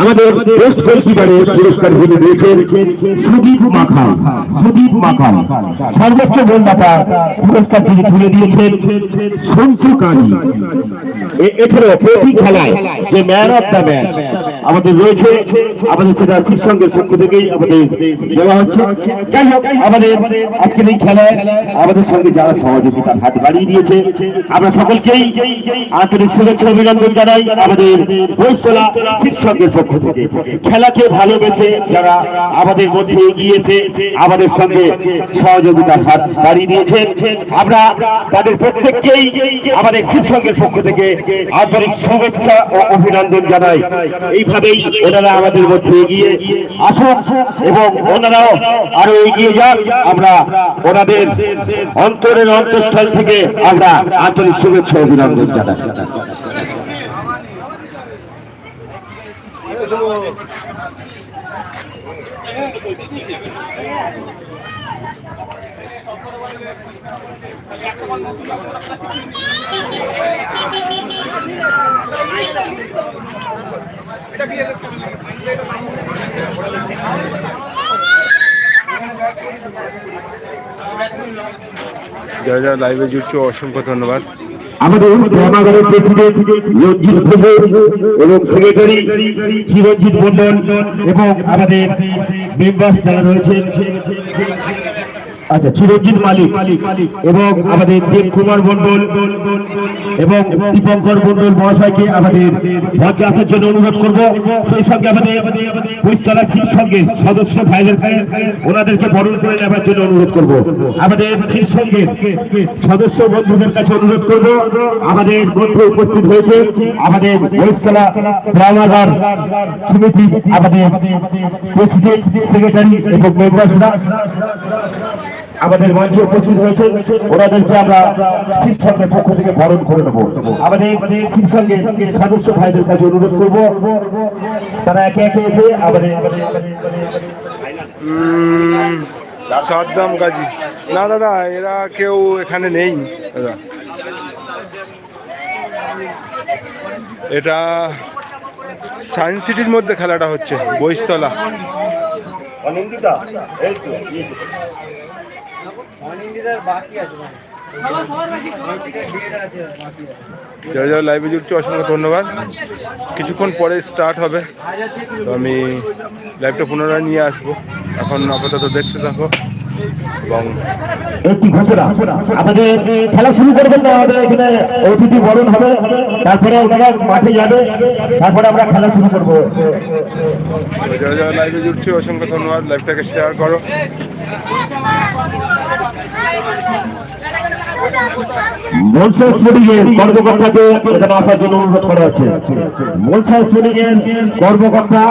আমাদের বেস্ট গোলকিপারের পুরস্কার হিসেবে দিয়েছেন সুদীপ মাখা সুদীপ মাখা সর্বোচ্চ গোলদাতা পুরস্কার তিনি তুলে দিয়েছেন সন্তু কানি এছাড়াও প্রতি খেলায় যে ম্যান অফ দ্য ম্যাচ আমাদের রয়েছে, আমাদের সেটা শীর্ষঙ্গের পক্ষ থেকেই আমাদের দেওয়া হচ্ছে। যাই হোক, আমাদের আজকের এই খেলায় আমাদের সঙ্গে যারা সহযোগিতার হাত বাড়িয়ে দিয়েছে। আমরা সকলকেই আন্তরিক শুভেচ্ছা অভিনন্দন জানাই আমাদের বৈশলা শীর্ষকের পক্ষ থেকে। খেলাকে ভালোবেসে যারা আমাদের মধ্যে এগিয়েছে আমাদের সঙ্গে সহযোগিতার হাত বাড়িয়ে দিয়েছেন, আমরা তাদের প্রত্যেককেই আমাদের শীর্ষকের পক্ষ থেকে আন্তরিক শুভেচ্ছা ও অভিনন্দন জানাই। এইভাবেই ওনারা আমাদের মধ্যে এগিয়ে আসুন এবং ওনারাও আরও এগিয়ে যান আমরা ওনাদের অন্তরের অন্তঃস্থল থেকে আমরা আন্তরিক শুভেচ্ছা অভিনন্দন জানাই। যারা যারা লাইভে জুড়ছে অসংখ্য ধন্যবাদ। আমাদের গ্রামাগারের প্রেসিডেন্ট রঞ্জিত ঘোষ এবং সেক্রেটারি চিরঞ্জিত মন্ডল এবং আমাদের মেম্বার যারা রয়েছেন আচ্ছা চিরঞ্জিত মালিক এবং আমাদের দেব কুমার মন্ডল এবং দীপঙ্কর মন্ডল মহাশয়কে আমাদের মঞ্চে আসার জন্য অনুরোধ করব। সেই সঙ্গে আমাদের পুলিশতলা শীর্ষঙ্গের সদস্য ভাইদের ওনাদেরকে বরণ করে নেওয়ার জন্য অনুরোধ করব। আমাদের শীর্ষঙ্গের সদস্য বন্ধুদের কাছে অনুরোধ করব। আমাদের মধ্যে উপস্থিত হয়েছে আমাদের পুলিশতলা গ্রামাগার সমিতি, আমাদের প্রেসিডেন্ট, সেক্রেটারি এবং মেম্বারসরা আমাদের মঞ্চে উপস্থিত হয়েছে। ওনাদেরকে আমরা শিক্ষকের পক্ষ থেকে বরণ করে নেব। আমাদের শিক্ষকের সদস্য ভাইদের কাছে অনুরোধ করব। তারা একে একে এসে আমাদের সাদ্দাম গাজী। না দাদা এরা কেউ এখানে নেই দাদা। এটা সায়েন্স সিটির মধ্যে খেলাটা হচ্ছে বইস্তলা। অনিন্দিতা এই তো। যারা যারা লাইভে জুড়ছে অসংখ্য ধন্যবাদ। কিছুক্ষণ পরে স্টার্ট হবে। তো আমি লাইভটা পুনরায় নিয়ে আসব। এখন আপাতত দেখতে থাকো। এবং একটি ঘোষণা। আমাদের খেলা শুরু করবেন না আমাদের এখানে অতিথি বরণ হবে। তারপরে ওনারা মাঠে যাবে। তারপরে আমরা খেলা শুরু করব। যারা যারা লাইভে জুড়ছে অসংখ্য ধন্যবাদ। লাইভটাকে শেয়ার করো। কর্মকর্তাকে এখানে আসার জন্য অনুরোধ করা হচ্ছে। মনসার স্ফটিকের কর্মকর্তা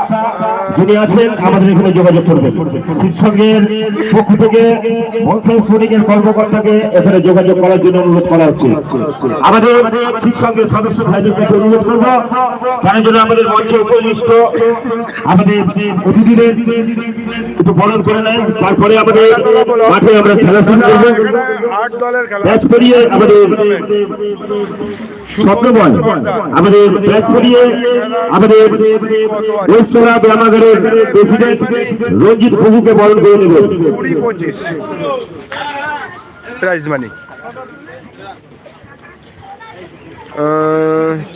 যিনি আছেন আমাদের এখানে যোগাযোগ করবেন। শিক্ষকের পক্ষ থেকে মনসার স্ফটিকের কর্মকর্তাকে এখানে যোগাযোগ করার জন্য অনুরোধ করা হচ্ছে। আমাদের শিক্ষকের সদস্য ভাইদের কাছে অনুরোধ করব তারা যেন আমাদের মঞ্চে উপবিষ্ট আমাদের অতিথিদের একটু বরণ করে নেয় তারপরে আমাদের মাঠে আমরা খেলা শুরু করব। আট দলের খেলা। ব্যাচ করিয়ে আমাদের স্বপ্নবল আমাদের ব্যাচ করিয়ে আমাদের বৈশ্বরা গ্রামাগারের প্রেসিডেন্ট রঞ্জিত প্রভুকে বরণ করে নেব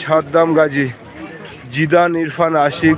ছাদ্দাম গাজী জিদান ইরফান আশিক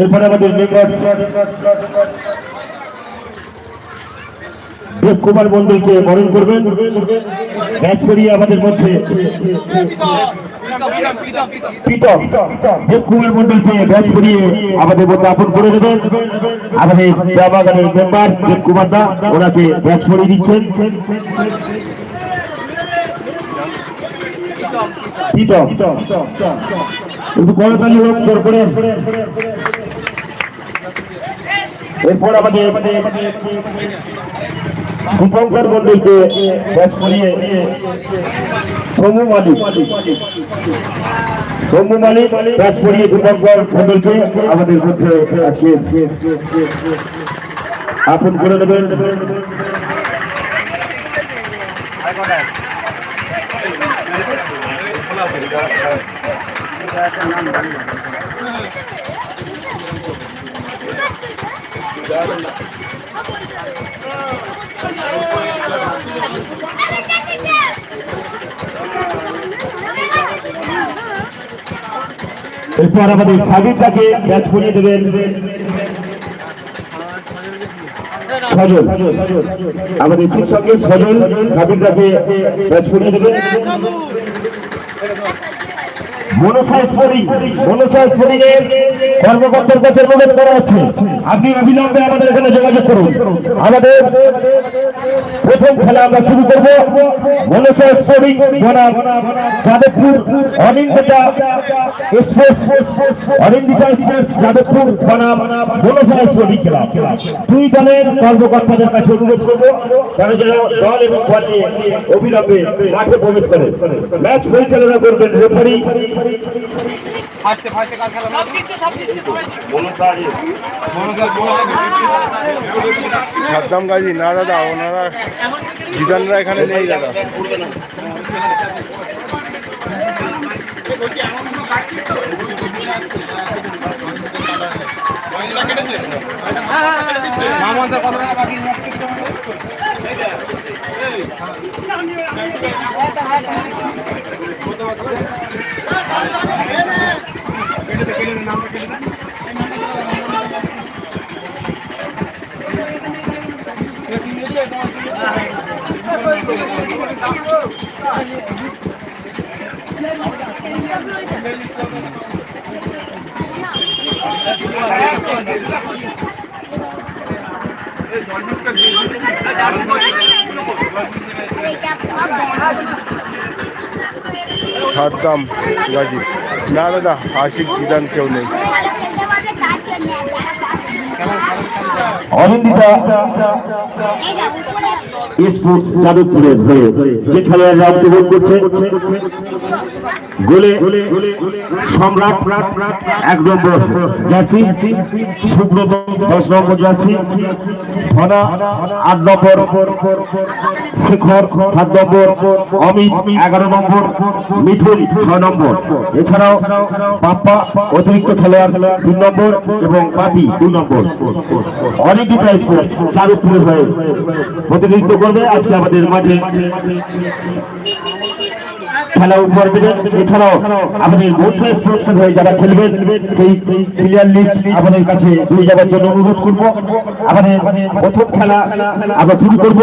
এরপরে আমাদের মেম্বার দেব কুমার মন্ডলকে বরণ করবেন। ব্যাচ করিয়ে আমাদের মধ্যে দেব কুমার আমাদের করে দেবেন। আমাদের ওনাকে একটু করতালি হোক করে। এরপর আমাদের দীপঙ্কর মন্ডলকে ব্যাস করিয়ে সৌম্য মালিক। সৌম্য মালিক ব্যাস করিয়ে দীপঙ্কর মন্ডলকে আমাদের মধ্যে আজকে আপন করে দেবেন এরপর আমাদের সাবিরটাকে ব্যাচ করিয়ে দেবেন সজল। আমাদের শিক্ষকের সজল সাবিরটাকে ব্যাচ করিয়ে দেবেন। মনসাইশ্বরী মনসাইশ্বরী এর কর্মকর্তার কাছে অনুরোধ করা হচ্ছে। আপনি অবিলম্বে আমাদের এখানে যোগাযোগ করুন। আমাদের প্রথম খেলা আমরা শুরু করব। মনসাইশ্বরী বনাম যাদবপুর, অনিন্দিতা এক্সপ্রেস, অনিন্দিতা যাদবপুর বনাম মনসাইশ্বরী খেলা। দুই দলের কর্মকর্তাদের কাছে অনুরোধ করব তারা যেন দল এবং দল অবিলম্বে মাঠে প্রবেশ করে। ম্যাচ পরিচালনা করবেন রেফারি ফার্স্টে খেলা? সব দিচ্ছে সব দিচ্ছে সাদ্দাম গাজী না দাদা ওনারা জিদানরা এখানে নেই দাদা। মামাদের সাদ্দাম গাজী না দাদা আশিক জিদান কেউ নেই। অনিন্দিতা স্পোর্টস যাদবপুরের হয়ে যে খেলোয়াড়রা অংশগ্রহণ করছে। গোলে সম্রাট এক নম্বর জার্সি, সুব্রত দশ নম্বর জার্সি, ধনা আট নম্বর শেখর সাত নম্বর, অমিত এগারো নম্বর, মিঠুন ছয় নম্বর। এছাড়াও বাপ্পা অতিরিক্ত খেলোয়াড় তিন নম্বর এবং বাপি দুই নম্বর। অনিন্দিতা স্পোর্টস যাদবপুরের হয়ে প্রতিনিধিত্ব করবে আজকে আমাদের মাঠে। খেলা দেবেন। এছাড়াও আমাদের মনসা স্পোর্টস হয়ে যারা খেলবেন, সেই প্লেয়ার লিস্ট আমাদের কাছে দিয়ে যাওয়ার জন্য অনুরোধ করব। আমাদের প্রথম খেলা আমরা শুরু করব।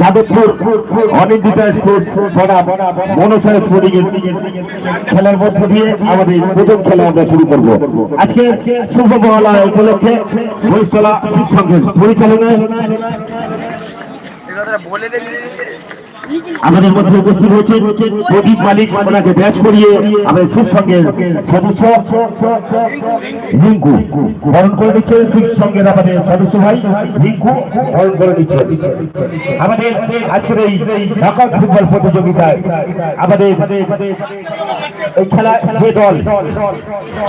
যাদবপুর অনিন্দিতা স্পোর্টস বনাম, মনসা স্পোর্টিং খেলার মধ্য দিয়ে আমাদের প্রথম খেলা আমরা শুরু করব। আজকে শুভ মহালয়া উপলক্ষে বৈশতলা শিব পরিচালনায় বলে দে আমাদের মধ্যে উপস্থিত হয়েছে প্রদীপ মালিক, ওনাকে ব্যাচ করিয়ে আমাদের শিব সঙ্গের সদস্য রিঙ্কু। বরণ করে দিচ্ছে শিব সঙ্গের আমাদের সদস্য ভাই রিঙ্কু। বরণ করে দিচ্ছে আমাদের আজকের এই ঢাকা ফুটবল প্রতিযোগিতায় আমাদের এই খেলা যে দল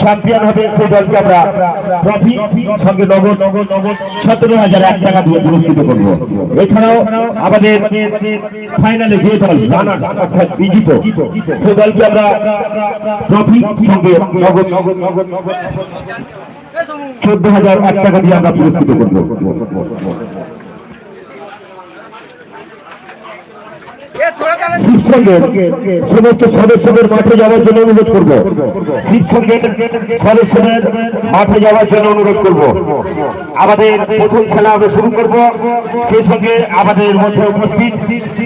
চ্যাম্পিয়ন হবে, সেই দলকে আমরা ট্রফি সঙ্গে নগদ নগদ নগদ, সতেরো হাজার এক টাকা দিয়ে পুরস্কৃত করব। এছাড়াও আমাদের ফাইনালে যে দল রানার অর্থাৎ বিজিত। সে দলকে আমরা ট্রফি সঙ্গে চোদ্দ হাজার এক টাকা দিয়ে আমরা পুরস্কৃত করব। শিবসঙ্গের সমস্ত সদস্যদের মাঠে যাওয়ার জন্য অনুরোধ করব। শিক্ষকের সদস্যদের মাঠে যাওয়ার জন্য অনুরোধ করব। আমাদের প্রথম খেলা আমরা শুরু করব। সেই সঙ্গে আমাদের মধ্যে উপস্থিত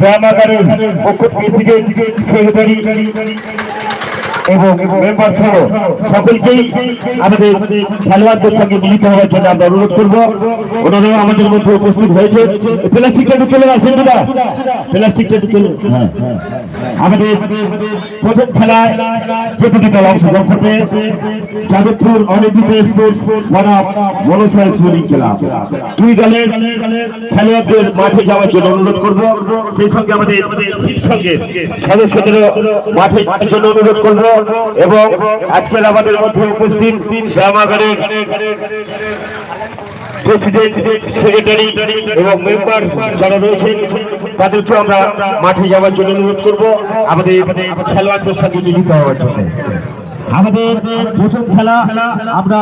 ব্যায়ামাগারের মুখ্য প্রেসিডেন্ট সেক্রেটারি এবং মেম্বার সহ সকলকেই আমাদের খেলোয়াড়দের সঙ্গে মিলিত হওয়ার জন্য আমরা অনুরোধ করব। ওনারাও আমাদের মধ্যে উপস্থিত হয়েছে। প্লাস্টিকটা একটু চলে আসেন দাদা প্লাস্টিকটা একটু চলে হ্যাঁ হ্যাঁ। আমাদের প্রথম খেলায় দল অংশগ্রহণ করবে, যাদবপুর মনসাই সুইমিং ক্লাব। দুই দলের খেলোয়াড়দের মাঠে যাওয়ার জন্য অনুরোধ করব। সেই সঙ্গে আমাদের সদস্যদের মাঠে যাওয়ার জন্য অনুরোধ করব এবং আজকের আমাদের মধ্যে উপস্থিত গ্রামাগারের প্রেসিডেন্ট, সেক্রেটারি এবং মেম্বার যারা রয়েছেন তাদেরকে আমরা মাঠে যাওয়ার জন্য অনুরোধ করব। আমাদের খেলোয়াড়দের সাথে মিলিত হওয়ার জন্য আমাদের প্রথম খেলা আমরা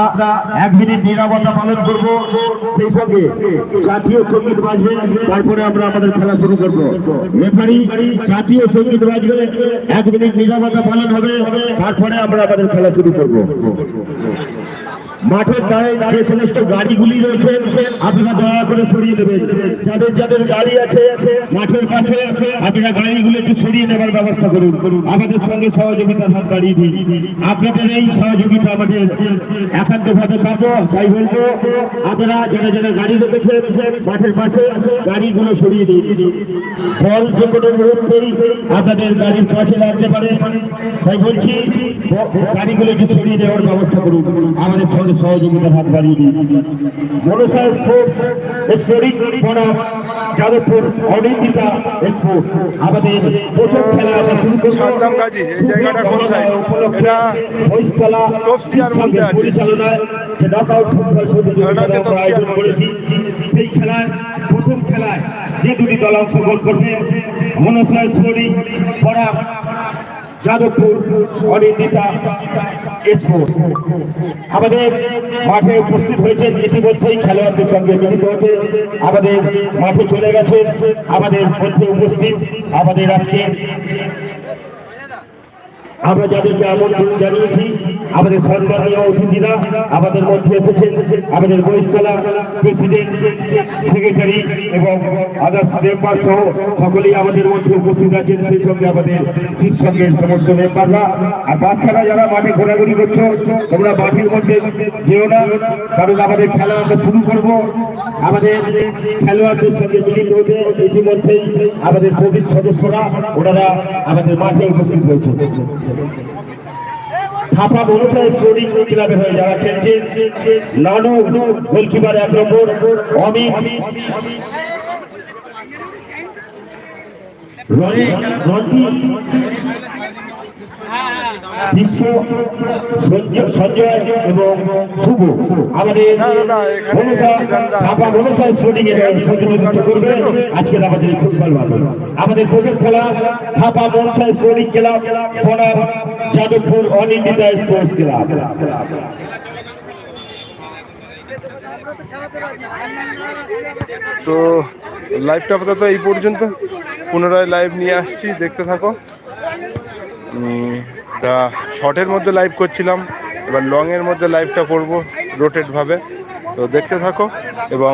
এক মিনিট নিরাপত্তা পালন করব। সেই সঙ্গে জাতীয় সংগীত বাজবে, তারপরে আমরা আমাদের খেলা শুরু করব। রেফারি জাতীয় সংগীত বাজবে, এক মিনিট নিরাপত্তা পালন হবে, তারপরে আমরা আমাদের খেলা শুরু করব। মাঠের ধারে যে সমস্ত গাড়িগুলি রয়েছে, আপনারা দয়া করে সরিয়ে দেবেন যাদের যাদের গাড়ি আছে, মাঠের পাশে আপনারা গাড়িগুলো একটু সরিয়ে নেবার ব্যবস্থা করুন। আমাদের সঙ্গে সহযোগিতার হাত বাড়িয়ে দিন। আপনাদের এই সহযোগিতা আমাদের একান্ত ভাবে পাবো, তাই বলব, আপনারা যারা যারা গাড়ি রেখেছেন, মাঠের পাশে গাড়িগুলো সরিয়ে দিন। ফল যে কোনো আপনাদের গাড়ির পাশে লাগতে পারে। তাই বলছি, গাড়িগুলো একটু সরিয়ে দেওয়ার ব্যবস্থা করুন। আমাদের সঙ্গে সহযোগিতার হাত বাড়িয়ে দিন। মনসা স্পোর্টস স্পোর্টিং বনাম যাদবপুর অনিন্দিতা স্পোর্টস আমাদের প্রথম খেলা আমরা শুরু করব। সাদ্দাম এই জায়গাটা কোন এটা মহিষতলা তফসিয়ার মধ্যে আছে। পরিচালনায় যে নকআউট ফুটবল প্রতিযোগিতা আমরা আয়োজন করেছি। সেই খেলায় প্রথম খেলায় যে দুটি দল অংশগ্রহণ করবে মনসা স্পোর্টিং বনাম যাদবপুর, অনিন্দিতা স্পোর্টস আমাদের মাঠে উপস্থিত হয়েছেন ইতিমধ্যেই খেলোয়াড়দের সঙ্গে মিলিত হতে। আমাদের মাঠে চলে গেছেন। আমাদের মধ্যে উপস্থিত। আমাদের আজকে আমরা যাদেরকে আমন্ত্রণ জানিয়েছি, আমাদের সম্মানীয় অতিথিরা আমাদের মধ্যে এসেছেন। আমাদের বহিষ্কলা প্রেসিডেন্ট, সেক্রেটারি এবং আদার্স মেম্বার সহ সকলেই আমাদের মধ্যে উপস্থিত আছেন। সেই সঙ্গে আমাদের শিক্ষকের সমস্ত মেম্বাররা আর বাচ্চারা যারা মাঠে ঘোরাঘুরি করছ, তোমরা মাঠের মধ্যে যেও না, কারণ আমাদের খেলা আমরা শুরু করব। আমাদের খেলোয়াড়দের সঙ্গে মিলিত হতে ইতিমধ্যেই আমাদের প্রবীণ সদস্যরা, ওনারা আমাদের মাঠে উপস্থিত হয়েছে। থাপা বনসাই স্টোরিং ক্লাবের হয়ে যারা খেলছে। নানু গোলকিপার এক নম্বর অমিত। রনি রন্টি বিশ্ব সঞ্জয়- এবং শুভ। আমাদের প্রতিনিধিত্ব করবে আজকের আমাদের ফুটবল মাঠে। আমাদের প্রথম খেলা থাপা ক্লাব বনাম যাদবপুর অনিন্দিতা স্পোর্টস ক্লাব। তো লাইভটা আপাতত এই পর্যন্ত। পুনরায় লাইভ নিয়ে আসছি দেখতে থাকো। তা শর্টের মধ্যে লাইভ করছিলাম, এবার লংয়ের মধ্যে লাইভটা করব রোটেটভাবে তো দেখতে থাকো, এবং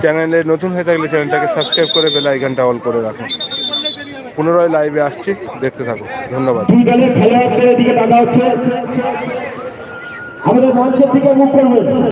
চ্যানেলে নতুন হয়ে থাকলে চ্যানেলটাকে সাবস্ক্রাইব করে বেল আইকনটা অল করে রাখো। পুনরায় লাইভে আসছি, দেখতে থাকো। ধন্যবাদ। আমাদের মঞ্চের দিকে মুখ করবেন।